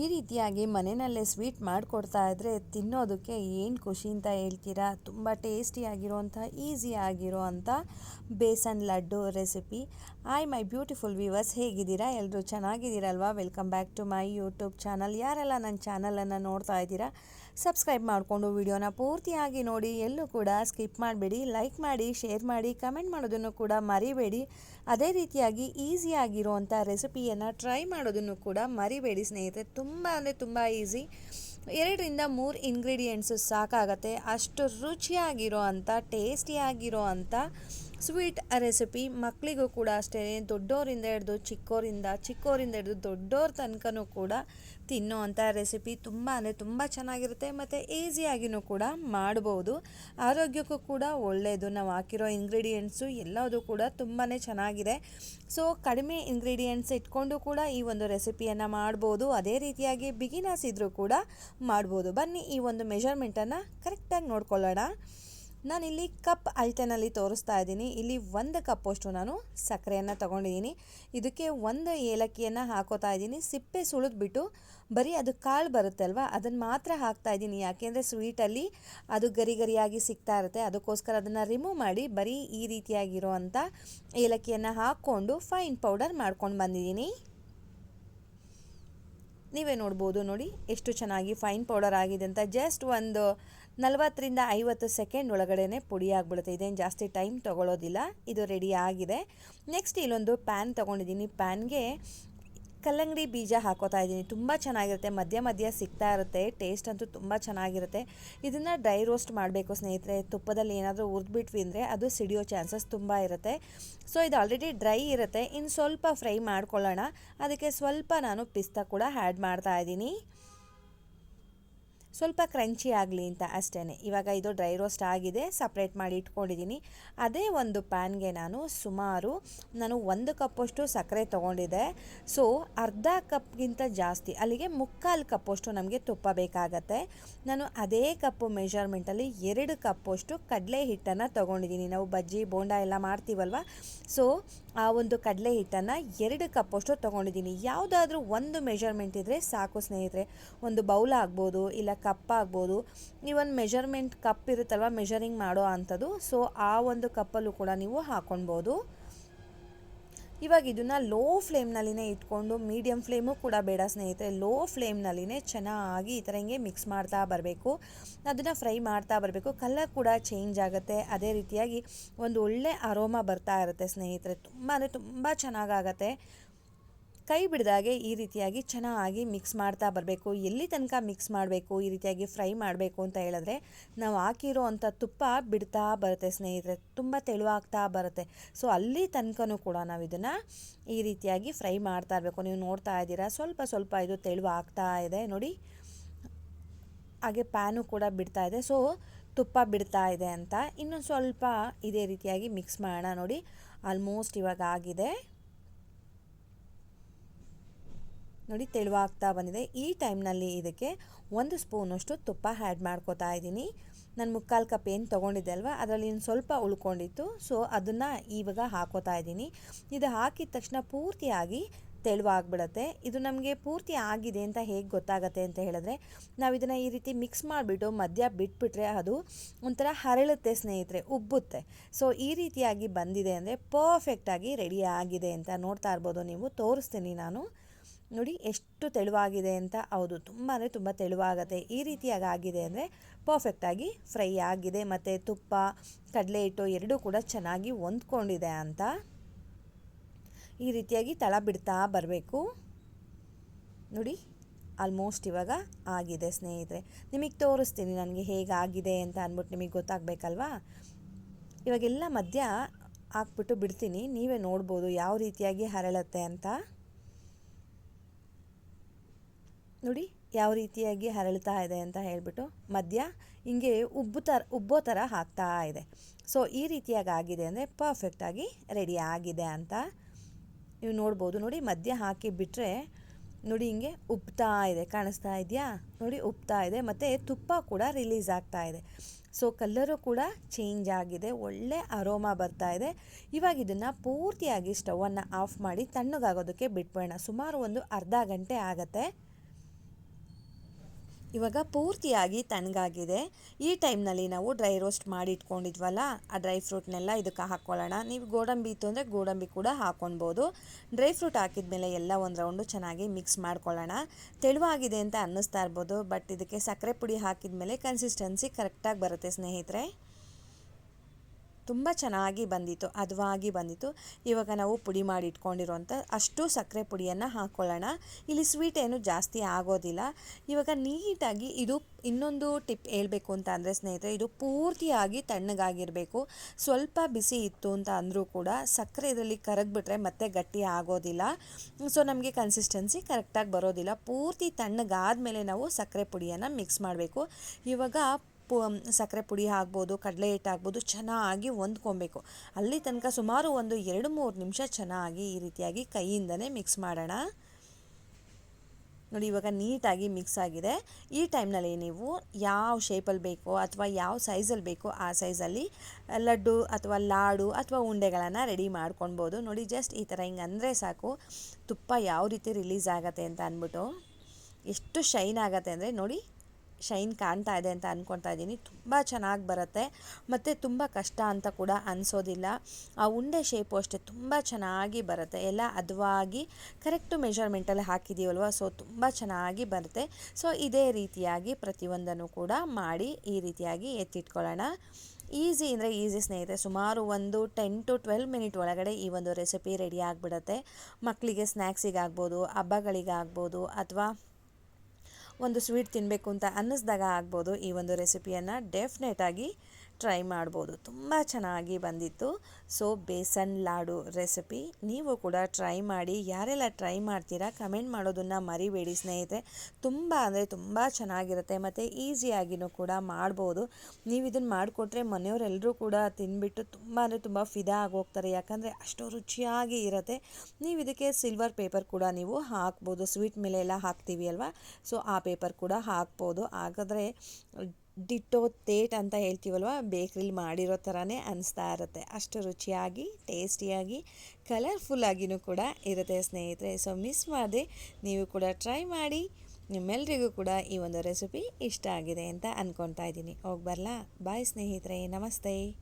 ಈ ರೀತಿಯಾಗಿ ಮನೆಯಲ್ಲೇ ಸ್ವೀಟ್ ಮಾಡಿಕೊಡ್ತಾ ಇದ್ದರೆ ತಿನ್ನೋದಕ್ಕೆ ಏನು ಖುಷಿ ಅಂತ ಹೇಳ್ತೀರಾ? ತುಂಬ ಟೇಸ್ಟಿಯಾಗಿರುವಂಥ, ಈಸಿ ಆಗಿರೋ ಅಂಥ besan laddu recipe. Hi my beautiful viewers ಹೇಗಿದ್ದೀರಾ? ಎಲ್ಲರೂ ಚೆನ್ನಾಗಿದ್ದೀರಲ್ವಾ? Welcome back to my YouTube channel ಯಾರೆಲ್ಲ ನನ್ನ ಚಾನಲನ್ನು ನೋಡ್ತಾ ಇದ್ದೀರಾ ಸಬ್ಸ್ಕ್ರೈಬ್ ಮಾಡಿಕೊಂಡು ವಿಡಿಯೋನ ಪೂರ್ತಿಯಾಗಿ ನೋಡಿ. ಎಲ್ಲೂ ಕೂಡ ಸ್ಕಿಪ್ ಮಾಡಬೇಡಿ ಲೈಕ್ ಮಾಡಿ ಶೇರ್ ಮಾಡಿ ಕಮೆಂಟ್ ಮಾಡೋದನ್ನು ಕೂಡ ಮರಿಬೇಡಿ. ಅದೇ ರೀತಿಯಾಗಿ ಈಸಿಯಾಗಿರುವಂಥ ರೆಸಿಪಿಯನ್ನು ಟ್ರೈ ಮಾಡೋದನ್ನು ಕೂಡ ಮರಿಬೇಡಿ ಸ್ನೇಹಿತರೆ. ತುಂಬ ಅಂದರೆ ತುಂಬ ಈಸಿ. ಎರಡರಿಂದ ಮೂರು ಇಂಗ್ರೀಡಿಯೆಂಟ್ಸು ಸಾಕಾಗತ್ತೆ. ಅಷ್ಟು ರುಚಿಯಾಗಿರೋ ಅಂಥ, ಟೇಸ್ಟಿಯಾಗಿರೋ ಅಂಥ ಸ್ವೀಟ್ ರೆಸಿಪಿ ಮಕ್ಕಳಿಗೂ ಕೂಡ ಅಷ್ಟೇ. ದೊಡ್ಡೋರಿಂದ ಹಿಡಿದು ಚಿಕ್ಕೋರಿಂದ ಚಿಕ್ಕೋರಿಂದ ಹಿಡಿದು ದೊಡ್ಡೋರ ತನಕನೂ ಕೂಡ ತಿನ್ನೋ ಅಂಥ ರೆಸಿಪಿ ತುಂಬ ಅಂದರೆ ತುಂಬ ಚೆನ್ನಾಗಿರುತ್ತೆ ಮತ್ತು ಈಸಿಯಾಗಿಯೂ ಕೂಡ ಮಾಡ್ಬೋದು. ಆರೋಗ್ಯಕ್ಕೂ ಕೂಡ ಒಳ್ಳೆಯದು. ನಾವು ಹಾಕಿರೋ ಇಂಗ್ರೀಡಿಯೆಂಟ್ಸು ಎಲ್ಲದೂ ಕೂಡ ತುಂಬಾ ಚೆನ್ನಾಗಿದೆ. ಸೊ, ಕಡಿಮೆ ಇಂಗ್ರೀಡಿಯೆಂಟ್ಸ್ ಇಟ್ಕೊಂಡು ಕೂಡ ಈ ಒಂದು ರೆಸಿಪಿಯನ್ನು ಮಾಡ್ಬೋದು. ಅದೇ ರೀತಿಯಾಗಿ ಬಿಗಿನರ್ಸ್ ಇದ್ದರೂ ಕೂಡ ಮಾಡ್ಬೋದು. ಬನ್ನಿ ಈ ಒಂದು ಮೆಷರ್ಮೆಂಟನ್ನು ಕರೆಕ್ಟಾಗಿ ನೋಡ್ಕೊಳ್ಳೋಣ. ನಾನಿಲ್ಲಿ ಕಪ್ ಅಳತೆನಲ್ಲಿ ತೋರಿಸ್ತಾ ಇದ್ದೀನಿ. ಇಲ್ಲಿ ಒಂದು ಕಪ್ಪಷ್ಟು ನಾನು ಸಕ್ಕರೆಯನ್ನು ತೊಗೊಂಡಿದ್ದೀನಿ. ಇದಕ್ಕೆ ಒಂದು ಏಲಕ್ಕಿಯನ್ನು ಹಾಕೋತಾ ಇದ್ದೀನಿ. ಸಿಪ್ಪೆ ಸುಳಿದ್ಬಿಟ್ಟು ಬರೀ ಅದು ಕಾಳು ಬರುತ್ತೆ ಅಲ್ವಾ ಅದನ್ನು ಮಾತ್ರ ಹಾಕ್ತಾ ಇದ್ದೀನಿ. ಯಾಕೆಂದರೆ ಸ್ವೀಟಲ್ಲಿ ಅದು ಗರಿ ಗರಿಯಾಗಿ ಸಿಗ್ತಾ ಇರುತ್ತೆ. ಅದಕ್ಕೋಸ್ಕರ ಅದನ್ನು ರಿಮೂವ್ ಮಾಡಿ ಬರೀ ಈ ರೀತಿಯಾಗಿರುವಂಥ ಏಲಕ್ಕಿಯನ್ನು ಹಾಕ್ಕೊಂಡು ಫೈನ್ ಪೌಡರ್ ಮಾಡ್ಕೊಂಡು ಬಂದಿದ್ದೀನಿ. ನೀವೇ ನೋಡ್ಬೋದು ನೋಡಿ ಎಷ್ಟು ಚೆನ್ನಾಗಿ ಫೈನ್ ಪೌಡರ್ ಆಗಿದೆ ಅಂತ. ಜಸ್ಟ್ ಒಂದು ನಲವತ್ತರಿಂದ ಐವತ್ತು ಸೆಕೆಂಡ್ ಒಳಗಡೆ ಪುಡಿ ಆಗಿಬಿಡುತ್ತೆ ಇದೇನು ಜಾಸ್ತಿ ಟೈಮ್ ತೊಗೊಳೋದಿಲ್ಲ. ಇದು ರೆಡಿ ಆಗಿದೆ. ನೆಕ್ಸ್ಟ್ ಇಲ್ಲೊಂದು ಪ್ಯಾನ್ ತೊಗೊಂಡಿದ್ದೀನಿ. ಪ್ಯಾನ್ಗೆ ಕಲ್ಲಂಗಡಿ ಬೀಜ ಹಾಕೋತಾ ಇದ್ದೀನಿ. ತುಂಬ ಚೆನ್ನಾಗಿರುತ್ತೆ. ಮಧ್ಯ ಮಧ್ಯ ಸಿಗ್ತಾ ಇರುತ್ತೆ. ಟೇಸ್ಟ್ ಅಂತೂ ತುಂಬ ಚೆನ್ನಾಗಿರುತ್ತೆ. ಇದನ್ನು ಡ್ರೈ ರೋಸ್ಟ್ ಮಾಡಬೇಕು ಸ್ನೇಹಿತರೆ. ತುಪ್ಪದಲ್ಲಿ ಏನಾದರೂ ಹುರಿದ್ಬಿಟ್ವಿ ಅಂದರೆ ಅದು ಸಿಡಿಯೋ ಚಾನ್ಸಸ್ ತುಂಬ ಇರುತ್ತೆ. ಸೊ, ಇದು ಆಲ್ರೆಡಿ ಡ್ರೈ ಇರುತ್ತೆ. ಇನ್ನು ಸ್ವಲ್ಪ ಫ್ರೈ ಮಾಡ್ಕೊಳ್ಳೋಣ. ಅದಕ್ಕೆ ಸ್ವಲ್ಪ ನಾನು ಪಿಸ್ತಾ ಕೂಡ ಆ್ಯಡ್ ಮಾಡ್ತಾ ಇದ್ದೀನಿ. ಸ್ವಲ್ಪ ಕ್ರಂಚಿ ಆಗಲಿ ಅಂತ ಅಷ್ಟೇ ಇವಾಗ ಇದು ಡ್ರೈ ರೋಸ್ಟ್ ಆಗಿದೆ, ಸಪ್ರೇಟ್ ಮಾಡಿ ಇಟ್ಕೊಂಡಿದ್ದೀನಿ. ಅದೇ ಒಂದು ಪ್ಯಾನ್ಗೆ ನಾನು ಸುಮಾರು ನಾನು ಒಂದು ಕಪ್ಪಷ್ಟು ಸಕ್ಕರೆ ತೊಗೊಂಡಿದ್ದೆ. ಸೊ, ಅರ್ಧ ಕಪ್ಗಿಂತ ಜಾಸ್ತಿ, ಅಲ್ಲಿಗೆ ಮುಕ್ಕಾಲು ಕಪ್ಪಷ್ಟು ನಮಗೆ ತುಪ್ಪ ಬೇಕಾಗತ್ತೆ. ನಾನು ಅದೇ ಕಪ್ಪು ಮೆಷರ್ಮೆಂಟಲ್ಲಿ ಎರಡು ಕಪ್ಪಷ್ಟು ಕಡಲೆ ಹಿಟ್ಟನ್ನು ತೊಗೊಂಡಿದ್ದೀನಿ. ನಾವು ಬಜ್ಜಿ, ಬೋಂಡ ಎಲ್ಲ ಮಾಡ್ತೀವಲ್ವ? ಸೊ ಆ ಒಂದು ಕಡಲೆ ಹಿಟ್ಟನ್ನು ಎರಡು ಕಪ್ಪಷ್ಟು ತೊಗೊಂಡಿದ್ದೀನಿ. ಯಾವುದಾದ್ರೂ ಒಂದು ಮೆಜರ್ಮೆಂಟ್ ಇದ್ದರೆ ಸಾಕು ಸ್ನೇಹಿತರೆ. ಒಂದು ಬೌಲ್ ಆಗ್ಬೋದು, ಇಲ್ಲ ಕಪ್ ಆಗ್ಬೋದು. ಒಂದು ಮೆಜರ್ಮೆಂಟ್ ಕಪ್ ಇರುತ್ತಲ್ವ ಮೆಜರಿಂಗ್ ಮಾಡೋ ಅಂಥದ್ದು. ಸೊ ಆ ಒಂದು ಕಪ್ಪಲ್ಲೂ ಕೂಡ ನೀವು ಹಾಕೊಳ್ಬೋದು ಇವಾಗ ಇದನ್ನು ಲೋ ಫ್ಲೇಮ್ನಲ್ಲಿನೇ ಇಟ್ಕೊಂಡು ಮೀಡಿಯಮ್ ಫ್ಲೇಮು ಕೂಡ ಬೇಡ ಸ್ನೇಹಿತರೆ, ಲೋ ಫ್ಲೇಮ್ನಲ್ಲಿನೇ ಚೆನ್ನಾಗಿ ಈ ಥರ ಹಿಂಗೆ ಮಿಕ್ಸ್ ಮಾಡ್ತಾ ಬರಬೇಕು. ಅದನ್ನು ಫ್ರೈ ಮಾಡ್ತಾ ಬರಬೇಕು. ಕಲರ್ ಕೂಡ ಚೇಂಜ್ ಆಗುತ್ತೆ. ಅದೇ ರೀತಿಯಾಗಿ ಒಂದು ಒಳ್ಳೆ ಅರೋಮಾ ಬರ್ತಾ ಇರುತ್ತೆ ಸ್ನೇಹಿತರೆ. ತುಂಬ ಅಂದರೆ ತುಂಬ ಚೆನ್ನಾಗಾಗತ್ತೆ. ಕೈ ಬಿಡಿದಾಗೆ ಈ ರೀತಿಯಾಗಿ ಚೆನ್ನಾಗಿ ಮಿಕ್ಸ್ ಮಾಡ್ತಾ ಬರಬೇಕು. ಎಲ್ಲಿ ತನಕ ಮಿಕ್ಸ್ ಮಾಡಬೇಕು, ಈ ರೀತಿಯಾಗಿ ಫ್ರೈ ಮಾಡಬೇಕು ಅಂತ ಹೇಳಿದ್ರೆ ನಾವು ಹಾಕಿರೋ ಅಂಥ ತುಪ್ಪ ಬಿಡ್ತಾ ಬರುತ್ತೆ ಸ್ನೇಹಿತರೆ, ತುಂಬ ತೆಳುವಾಗ್ತಾ ಬರುತ್ತೆ. ಸೊ ಅಲ್ಲಿ ತನಕನೂ ಕೂಡ ನಾವು ಇದನ್ನು ಈ ರೀತಿಯಾಗಿ ಫ್ರೈ ಮಾಡ್ತಾ ಇರಬೇಕು. ನೀವು ನೋಡ್ತಾ ಇದ್ದೀರಾ, ಸ್ವಲ್ಪ ಸ್ವಲ್ಪ ಇದು ತೆಳುವಾಗ್ತಾ ಇದೆ. ನೋಡಿ, ಹಾಗೆ ಪ್ಯಾನು ಕೂಡ ಬಿಡ್ತಾ ಇದೆ. ಸೊ ತುಪ್ಪ ಬಿಡ್ತಾ ಇದೆ ಅಂತ ಇನ್ನೊಂದು ಸ್ವಲ್ಪ ಇದೇ ರೀತಿಯಾಗಿ ಮಿಕ್ಸ್ ಮಾಡೋಣ. ನೋಡಿ ಆಲ್ಮೋಸ್ಟ್ ಇವಾಗ ಆಗಿದೆ. ನೋಡಿ, ತೆಳುವಾಗ್ತಾ ಬಂದಿದೆ. ಈ ಟೈಮ್ನಲ್ಲಿ ಇದಕ್ಕೆ ಒಂದು ಸ್ಪೂನಷ್ಟು ತುಪ್ಪ ಆ್ಯಡ್ ಮಾಡ್ಕೋತಾ ಇದ್ದೀನಿ. ನಾನು ಮುಕ್ಕಾಲು ಕಪ್ ಏನು ತೊಗೊಂಡಿದ್ದೆ ಅಲ್ವಾ? ಅದರಲ್ಲಿ ಇನ್ನು ಸ್ವಲ್ಪ ಉಳ್ಕೊಂಡಿತ್ತು. ಸೊ, ಅದನ್ನು ಇವಾಗ ಹಾಕೋತಾ ಇದ್ದೀನಿ. ಇದು ಹಾಕಿದ ತಕ್ಷಣ ಪೂರ್ತಿಯಾಗಿ ತೆಳುವಾಗ್ಬಿಡುತ್ತೆ. ಇದು ನಮಗೆ ಪೂರ್ತಿ ಆಗಿದೆ ಅಂತ ಹೇಗೆ ಗೊತ್ತಾಗತ್ತೆ ಅಂತ ಹೇಳಿದ್ರೆ, ನಾವು ಇದನ್ನು ಈ ರೀತಿ ಮಿಕ್ಸ್ ಮಾಡಿಬಿಟ್ಟು ಮಧ್ಯ ಬಿಟ್ಬಿಟ್ರೆ ಅದು ಒಂಥರ ಹರಳುತ್ತೆ ಸ್ನೇಹಿತರೆ, ಉಬ್ಬುತ್ತೆ. ಸೊ, ಈ ರೀತಿಯಾಗಿ ಬಂದಿದೆ ಅಂದರೆ ಪರ್ಫೆಕ್ಟಾಗಿ ರೆಡಿ ಆಗಿದೆ ಅಂತ ನೋಡ್ತಾ ಇರ್ಬೋದು ನೀವು. ತೋರಿಸ್ತೀನಿ ನಾನು. ನೋಡಿ ಎಷ್ಟು ತೆಳುವಾಗಿದೆ ಅಂತ ಹೌದು. ತುಂಬ ಅಂದರೆ ತುಂಬ ತೆಳುವಾಗುತ್ತೆ ಈ ರೀತಿಯಾಗಿ ಆಗಿದೆ ಅಂದರೆ ಪರ್ಫೆಕ್ಟಾಗಿ ಫ್ರೈ ಆಗಿದೆ. ಮತ್ತು ತುಪ್ಪ ಕಡಲೆ ಹಿಟ್ಟು ಎರಡೂ ಕೂಡ ಚೆನ್ನಾಗಿ ಹೊಂದ್ಕೊಂಡಿದೆ ಅಂತ ಈ ರೀತಿಯಾಗಿ ತಳ ಬಿಡ್ತಾ ಬರಬೇಕು. ನೋಡಿ ಆಲ್ಮೋಸ್ಟ್ ಇವಾಗ ಆಗಿದೆ ಸ್ನೇಹಿತರೆ. ನಿಮಗೆ ತೋರಿಸ್ತೀನಿ ನನಗೆ ಹೇಗಾಗಿದೆ ಅಂತ ಅಂದ್ಬಿಟ್ಟು ನಿಮಗೆ ಗೊತ್ತಾಗಬೇಕಲ್ವಾ? ಇವಾಗೆಲ್ಲ ಮಧ್ಯ ಹಾಕ್ಬಿಟ್ಟು ಬಿಡ್ತೀನಿ. ನೀವೇ ನೋಡ್ಬೋದು ಯಾವ ರೀತಿಯಾಗಿ ಹರಳತ್ತೆ ಅಂತ. ನೋಡಿ ಯಾವ ರೀತಿಯಾಗಿ ಹರಳ್ತಾ ಇದೆ ಅಂತ ಹೇಳಿಬಿಟ್ಟು ಮಧ್ಯ ಹಿಂಗೆ ಉಬ್ಬು ಥರ ಉಬ್ಬೋ ಥರ ಹಾಕ್ತಾ ಇದೆ. ಸೊ ಈ ರೀತಿಯಾಗಿ ಆಗಿದೆ ಅಂದರೆ ಪರ್ಫೆಕ್ಟಾಗಿ ರೆಡಿ ಆಗಿದೆ ಅಂತ ನೀವು ನೋಡ್ಬೋದು. ನೋಡಿ ಮಧ್ಯ ಹಾಕಿ ಬಿಟ್ಟರೆ ನೋಡಿ ಹಿಂಗೆ ಉಬ್ತಾ ಇದೆ. ಕಾಣಿಸ್ತಾ ಇದೆಯಾ? ನೋಡಿ, ಉಬ್ತಾ ಇದೆ. ಮತ್ತು ತುಪ್ಪ ಕೂಡ ರಿಲೀಸ್ ಆಗ್ತಾ ಇದೆ. ಸೊ ಕಲ್ಲರು ಕೂಡ ಚೇಂಜ್ ಆಗಿದೆ. ಒಳ್ಳೆ ಅರೋಮ ಬರ್ತಾ ಇದೆ. ಇವಾಗ ಇದನ್ನು ಪೂರ್ತಿಯಾಗಿ ಸ್ಟವನ್ನು ಆಫ್ ಮಾಡಿ ತಣ್ಣಗಾಗೋದಕ್ಕೆ ಬಿಟ್ಬಿಡೋಣ. ಸುಮಾರು ಒಂದು ಅರ್ಧ ಗಂಟೆ ಆಗುತ್ತೆ. ಇವಾಗ ಪೂರ್ತಿಯಾಗಿ ತಣ್ಣಗಾಗಿದೆ. ಈ ಟೈಮ್ನಲ್ಲಿ ನಾವು ಡ್ರೈ ರೋಸ್ಟ್ ಮಾಡಿ ಇಟ್ಕೊಂಡಿದ್ವಲ್ಲ ಆ ಡ್ರೈ ಫ್ರೂಟ್ನೆಲ್ಲ ಇದಕ್ಕೆ ಹಾಕ್ಕೊಳ್ಳೋಣ. ನೀವು ಗೋಡಂಬಿ ಇತ್ತು ಅಂದರೆ ಗೋಡಂಬಿ ಕೂಡ ಹಾಕ್ಕೊಳ್ಬೋದು. ಡ್ರೈ ಫ್ರೂಟ್ ಹಾಕಿದ ಮೇಲೆ ಎಲ್ಲ ಒಂದು ರೌಂಡು ಚೆನ್ನಾಗಿ ಮಿಕ್ಸ್ ಮಾಡ್ಕೊಳ್ಳೋಣ. ತೆಳುವಾಗಿದೆ ಅಂತ ಅನ್ನಿಸ್ತಾ ಇರ್ಬೋದು, ಬಟ್ ಇದಕ್ಕೆ ಸಕ್ಕರೆ ಪುಡಿ ಹಾಕಿದ ಮೇಲೆ ಕನ್ಸಿಸ್ಟೆನ್ಸಿ ಕರೆಕ್ಟಾಗಿ ಬರುತ್ತೆ ಸ್ನೇಹಿತರೆ. ತುಂಬ ಚೆನ್ನಾಗಿ ಬಂದಿತ್ತು ಹದವಾಗಿ ಬಂದಿತ್ತು. ಇವಾಗ ನಾವು ಪುಡಿ ಮಾಡಿ ಇಟ್ಕೊಂಡಿರುವಂಥ ಅಷ್ಟು ಸಕ್ಕರೆ ಪುಡಿಯನ್ನು ಹಾಕ್ಕೊಳ್ಳೋಣ ಇಲ್ಲಿ ಸ್ವೀಟ್ ಏನು ಜಾಸ್ತಿ ಆಗೋದಿಲ್ಲ. ಇವಾಗ ನೀಟಾಗಿ ಇದು ಇನ್ನೊಂದು ಟಿಪ್ ಹೇಳಬೇಕು ಅಂತ ಅಂದರೆ ಸ್ನೇಹಿತರೆ, ಇದು ಪೂರ್ತಿಯಾಗಿ ತಣ್ಣಗಾಗಿರಬೇಕು. ಸ್ವಲ್ಪ ಬಿಸಿ ಇತ್ತು ಅಂತ ಅಂದರೂ ಕೂಡ ಸಕ್ಕರೆ ಇದರಲ್ಲಿ ಕರಗಿಬಿಟ್ರೆ ಮತ್ತೆ ಗಟ್ಟಿ ಆಗೋದಿಲ್ಲ. ಸೊ ನಮಗೆ ಕನ್ಸಿಸ್ಟೆನ್ಸಿ ಕರೆಕ್ಟಾಗಿ ಬರೋದಿಲ್ಲ. ಪೂರ್ತಿ ತಣ್ಣಗಾದ ಮೇಲೆ ನಾವು ಸಕ್ಕರೆ ಪುಡಿಯನ್ನು ಮಿಕ್ಸ್ ಮಾಡಬೇಕು. ಇವಾಗ ಪು ಸಕ್ಕರೆ ಪುಡಿ ಆಗ್ಬೋದು, ಕಡಲೆ ಹಿಟ್ಟು ಹಾಕ್ಬೋದು ಚೆನ್ನಾಗಿ ಹೊಂದ್ಕೊಬೇಕು. ಅಲ್ಲಿ ತನಕ ಸುಮಾರು ಒಂದು ಎರಡು ಮೂರು ನಿಮಿಷ ಚೆನ್ನಾಗಿ ಈ ರೀತಿಯಾಗಿ ಕೈಯಿಂದನೇ ಮಿಕ್ಸ್ ಮಾಡೋಣ. ನೋಡಿ, ಇವಾಗ ನೀಟಾಗಿ ಮಿಕ್ಸ್ ಆಗಿದೆ. ಈ ಟೈಮ್ನಲ್ಲಿ ನೀವು ಯಾವ ಶೇಪಲ್ಲಿ ಬೇಕೋ ಅಥವಾ ಯಾವ ಸೈಜಲ್ಲಿ ಬೇಕೋ ಆ ಸೈಜಲ್ಲಿ ಲಡ್ಡು ಅಥವಾ ಲಾಡು ಅಥವಾ ಉಂಡೆಗಳನ್ನು ರೆಡಿ ಮಾಡ್ಕೊಳ್ಬೋದು. ನೋಡಿ ಜಸ್ಟ್ ಈ ಥರ ಹಿಂಗೆ ಅಂದರೆ ಸಾಕು. ತುಪ್ಪ ಯಾವ ರೀತಿ ರಿಲೀಸ್ ಆಗುತ್ತೆ ಅಂತ ಅಂದ್ಬಿಟ್ಟು ಎಷ್ಟು ಶೈನ್ ಆಗುತ್ತೆ ಅಂದರೆ ನೋಡಿ ಶೈನ್ ಕಾಣ್ತಾ ಇದೆ ಅಂತ ಅಂದ್ಕೊಳ್ತಾ ಇದ್ದೀನಿ. ತುಂಬ ಚೆನ್ನಾಗಿ ಬರುತ್ತೆ. ಮತ್ತು ತುಂಬ ಕಷ್ಟ ಅಂತ ಕೂಡ ಅನಿಸೋದಿಲ್ಲ. ಆ ಉಂಡೆ ಶೇಪು ಅಷ್ಟೇ ತುಂಬ ಚೆನ್ನಾಗಿ ಬರುತ್ತೆ. ಎಲ್ಲ ಹದವಾಗಿ ಕರೆಕ್ಟು ಮೆಷರ್ಮೆಂಟಲ್ಲಿ ಹಾಕಿದ್ದೀವಲ್ವ ಸೊ ತುಂಬ ಚೆನ್ನಾಗಿ ಬರುತ್ತೆ. ಸೊ ಇದೇ ರೀತಿಯಾಗಿ ಪ್ರತಿಯೊಂದನ್ನು ಕೂಡ ಮಾಡಿ ಈ ರೀತಿಯಾಗಿ ಎತ್ತಿಟ್ಕೊಳ್ಳೋಣ. ಈಸಿ ಅಂದರೆ ಈಸಿ ಸ್ನೇಹಿತರೆ, ಸುಮಾರು ಒಂದು ಟೆನ್ ಟು ಟ್ವೆಲ್ ಮಿನಿಟ್ ಒಳಗಡೆ ಈ ಒಂದು ರೆಸಿಪಿ ರೆಡಿ ಆಗಿಬಿಡುತ್ತೆ. ಮಕ್ಕಳಿಗೆ ಸ್ನ್ಯಾಕ್ಸಿಗಾಗ್ಬೋದು ಹಬ್ಬಗಳಿಗಾಗ್ಬೋದು, ಅಥವಾ ಒಂದು ಸ್ವೀಟ್ ತಿನ್ನಬೇಕು ಅಂತ ಅನ್ನಿಸ್ದಾಗ ಆಗ್ಬೋದು ಈ ಒಂದು ರೆಸಿಪಿಯನ್ನು ಡೆಫಿನೆಟಾಗಿ ಟ್ರೈ ಮಾಡ್ಬೋದು. ತುಂಬ ಚೆನ್ನಾಗಿ ಬಂದಿತ್ತು. ಸೊ ಬೇಸನ್ ಲಾಡು ರೆಸಿಪಿ ನೀವು ಕೂಡ ಟ್ರೈ ಮಾಡಿ. ಯಾರೆಲ್ಲ ಟ್ರೈ ಮಾಡ್ತೀರಾ ಕಮೆಂಟ್ ಮಾಡೋದನ್ನು ಮರಿಬೇಡಿ ಸ್ನೇಹಿತರೆ. ತುಂಬ ಅಂದರೆ ತುಂಬ ಚೆನ್ನಾಗಿರುತ್ತೆ ಮತ್ತು ಈಸಿಯಾಗಿನೂ ಕೂಡ ಮಾಡ್ಬೋದು. ನೀವು ಇದನ್ನು ಮಾಡಿಕೊಟ್ರೆ ಮನೆಯವರೆಲ್ಲರೂ ಕೂಡ ತಿಂದ್ಬಿಟ್ಟು ತುಂಬ ಅಂದರೆ ತುಂಬ ಫಿದಾ ಆಗೋಗ್ತಾರೆ. ಯಾಕಂದರೆ ಅಷ್ಟು ರುಚಿಯಾಗಿ ಇರುತ್ತೆ. ನೀವು ಇದಕ್ಕೆ ಸಿಲ್ವರ್ ಪೇಪರ್ ಕೂಡ ನೀವು ಹಾಕ್ಬೋದು. ಸ್ವೀಟ್ ಮೇಲೆ ಎಲ್ಲ ಹಾಕ್ತೀವಿ ಅಲ್ವಾ? ಸೊ ಆ ಪೇಪರ್ ಕೂಡ ಹಾಕ್ಬೋದು. ಹಾಗಾದರೆ ಡಿಟ್ಟೋ ತೇಟ್ ಅಂತ ಹೇಳ್ತೀವಲ್ವ? ಬೇಕ್ರಿಲಿ ಮಾಡಿರೋ ಥರನೇ ಅನಿಸ್ತಾ ಇರುತ್ತೆ. ಅಷ್ಟು ರುಚಿಯಾಗಿ, ಟೇಸ್ಟಿಯಾಗಿ ಕಲರ್ಫುಲ್ಲಾಗಿಯೂ ಕೂಡ ಇರುತ್ತೆ ಸ್ನೇಹಿತರೆ. ಸೊ, ಮಿಸ್ ಮಾಡದೆ ನೀವು ಕೂಡ ಟ್ರೈ ಮಾಡಿ. ನಿಮ್ಮೆಲ್ರಿಗೂ ಕೂಡ ಈ ಒಂದು ರೆಸಿಪಿ ಇಷ್ಟ ಆಗಿದೆ ಅಂತ ಅಂದ್ಕೊತಾ ಇದ್ದೀನಿ. ಹೋಗಿ ಬರಲಾ? ಬಾಯ್ ಸ್ನೇಹಿತರೆ. ನಮಸ್ತೆ.